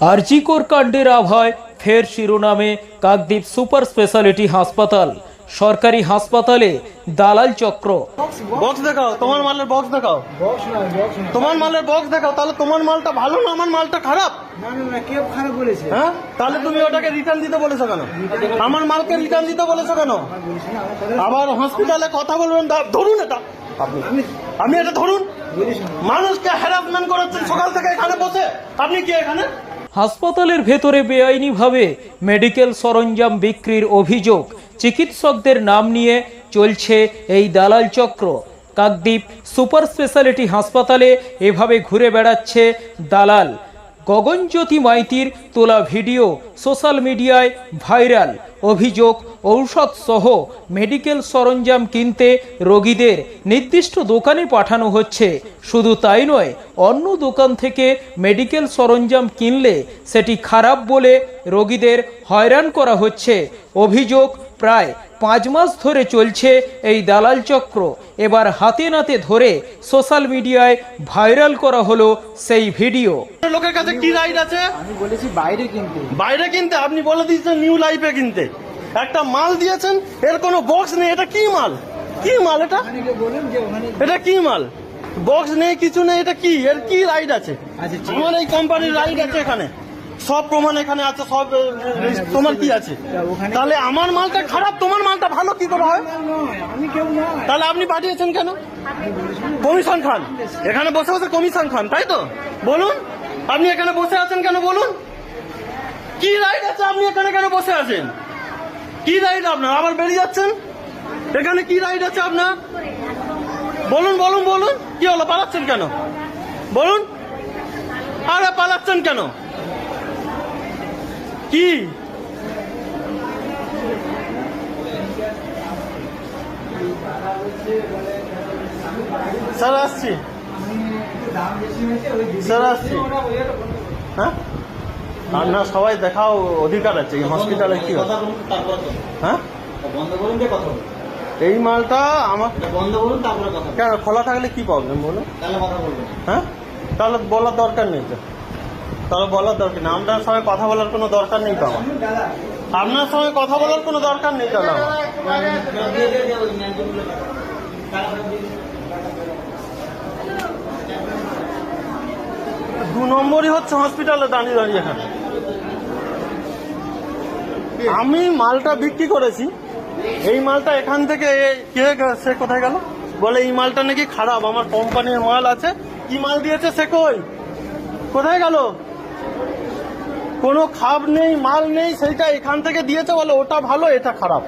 আরজিকর কাণ্ডের আভায় ফের শিরোনামে কাকদ্বীপ সুপার স্পেশালিটি হাসপাতাল সরকারি হাসপাতালে দালাল চক্র। বক্স দেখাও তোমার মালের বক্স দেখাও। তোমার মালের বক্স দেখাও তাহলে তোমার মালটা ভালো না আমার মালটা খারাপ? না না না কেউ খারাপ বলেছে। হ্যাঁ? তাহলে তুমি ওটাকে রিটার্ন দিতে বলেছ কেন? আমার মালকে রিটার্ন দিতে বলেছ কেন? আবার হসপিটালে কথা বলবেন দা- ধরুন এটা। আপনি আমি এটা ধরুন। মানুষকে হ্যারাসমেন্ট করাচ্ছেন সকাল থেকে এখানে বসে। আপনি কি এখানে? হাসপাতালের ভেতরে বেআইনিভাবে মেডিকেল সরঞ্জাম বিক্রির অভিযোগ। চিকিৎসকদের নাম নিয়ে চলছে এই দালাল চক্র। কাকদ্বীপ সুপার স্পেশালিটি হাসপাতালে এভাবে ঘুরে বেড়াচ্ছে দালাল। গগনজ্যোতি মাইতির তোলা ভিডিও সোশ্যাল মিডিয়ায় ভাইরাল। অভিযোগ ঔষধ সহ মেডিকেল সরঞ্জাম কিনতে রোগীদের নির্দিষ্ট দোকানে পাঠানো হচ্ছে। শুধু তাই নয় অন্য দোকান থেকে মেডিকেল সরঞ্জাম কিনলে সেটি খারাপ বলে রোগীদের হয়রান করা হচ্ছে। অভিযোগ প্রায় পাঁচ মাস ধরে চলছে এই দালাল চক্র। এবার হাতে নাতে ধরে সোশ্যাল মিডিয়ায় ভাইরাল করা হলো সেই ভিডিও। লোকের কাছে কি রাইট আছে? আমি বলেছি বাইরে কিনতে। বাইরে কিনতে? আপনি বলে দিয়েছেন নিউ লাইফে কিনতে। একটা মাল দিয়েছেন এর কোনো বক্স নেই এটা কি মাল? কি মাল এটা? এটা কি মাল? বক্স নেই কিছু নেই এটা কি? এর কি রাইড আছে? আচ্ছা আমার এই কোম্পানির রাইড আছে এখানে। সব প্রমাণ এখানে আছে সব এ, এ, তোমার কি আছে? তাহলে আমার মালটা খারাপ তোমার মালটা ভালো কি করে হয়? তাহলে আপনি পাঠিয়েছেন কেন? কমিশন খান। এখানে বসে বসে কমিশন খান তাই তো? বলুন আপনি এখানে বসে আছেন কেন বলুন? কি রাইট আছে আপনি এখানে কেন বসে আছেন? কি রাইড আপনার? আবার বেরিয়ে যাচ্ছেন? এখানে কি রাইড আছে আপনার? বলুন বলুন বলুন। কি হলো, পালাচ্ছেন কেন? বলুন। আরে, পালাচ্ছেন কেন? কি? স্যার, আসছি। স্যার, আসছি। হ্যাঁ? আর না সবাই দেখাও অধিকার আছে এই হসপিটালে কি হয়? হ্যাঁ এই মালটা আমার বন্ধ করুন তারপরে কেন খোলা থাকলে কি প্রবলেম বলুন হ্যাঁ তাহলে বলার দরকার নেই তো তাহলে বলার দরকার নেই আপনার সঙ্গে কথা বলার কোনো দরকার নেই তো আমার আপনার সঙ্গে কথা বলার কোনো দরকার নেই তাহলে আমার দু নম্বরই হচ্ছে হসপিটালে দাঁড়িয়ে দাঁড়িয়ে এখানে। আমি মালটা বিক্রি করেছি। এই মালটা এখান থেকে কে সে কোথায় গেল? বলে, এই মালটা নাকি খারাপ, আমার কোম্পানির মাল আছে। কি মাল দিয়েছে সে কই? কোথায় গেল? কোনো খাপ নেই, মাল নেই, সেইটা এখান থেকে দিয়েছে, বলে, ওটা ভালো, এটা খারাপ।